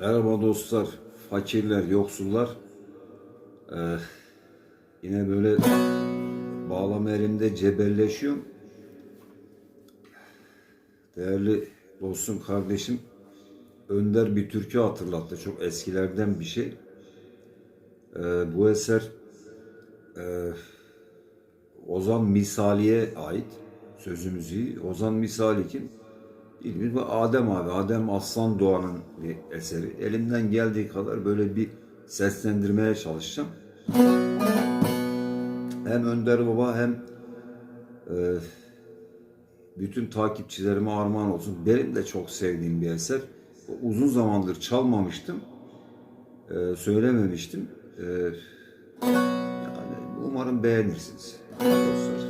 Merhaba dostlar, fakirler, yoksullar. Ee, yine böyle bağlama elimde cebelleşiyorum. Değerli dostum, kardeşim Önder bir türkü hatırlattı. Çok eskilerden bir şey. Ee, bu eser e, Ozan Misali'ye ait sözü müziği. Ozan Misali kim? Bildiğimiz bu Adem abi, Adem Aslan Doğan'ın bir eseri. Elimden geldiği kadar böyle bir seslendirmeye çalışacağım. Hem Önder Baba hem e, bütün takipçilerime armağan olsun. Benim de çok sevdiğim bir eser. Uzun zamandır çalmamıştım. E, söylememiştim. E, yani umarım beğenirsiniz. Dostlar.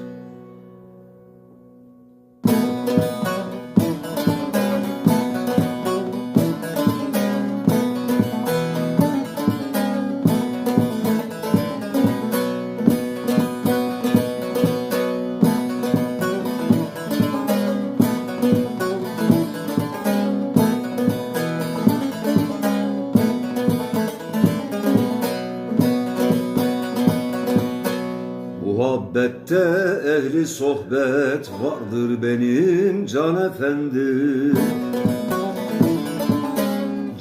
Muhabbette ehli sohbet vardır benim can efendim.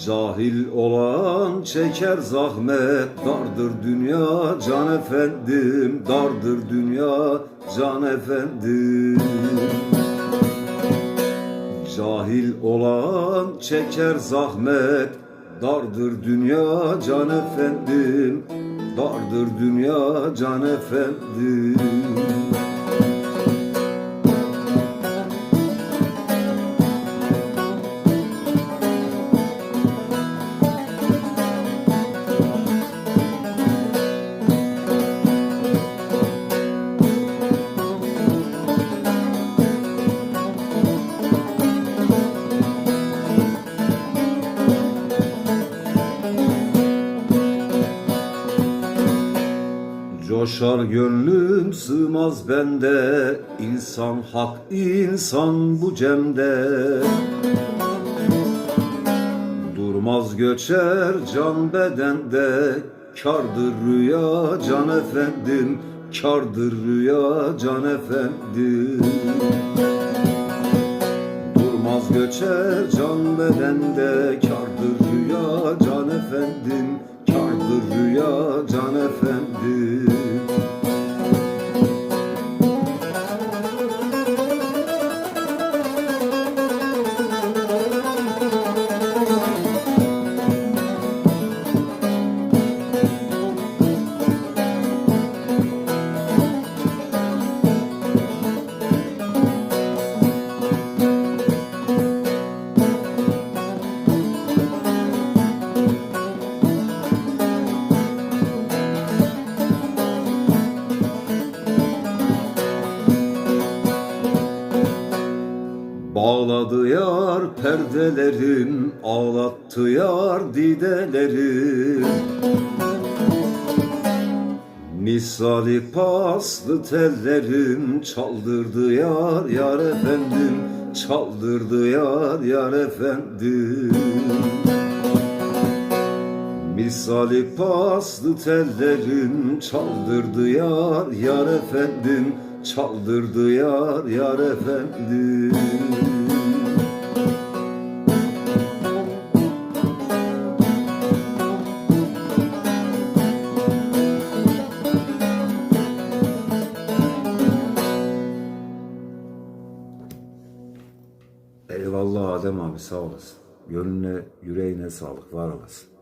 Cahil olan çeker zahmet Dardır dünya can efendim Dardır dünya can efendim. Cahil olan çeker zahmet Dardır dünya can efendim Dardır dünya can efendim Coşar gönlüm sığmaz bende. İnsan hak insan bu cemde. Durmaz göçer can bedende. Kardır rüya can efendim Kardır rüya can efendim. Durmaz göçer can bedende. Kardır rüya can efendim Kardır rüya can efendim perdelerim, ağlattı yar didelerim. Misali paslı tellerim, çaldırdı yar yar efendim, çaldırdı yar yar efendim. Misali paslı tellerim, çaldırdı yar yar efendim, çaldırdı yar yar efendim. Eyvallah Adem abi sağ olasın. Gönlüne, yüreğine sağlık, var olasın.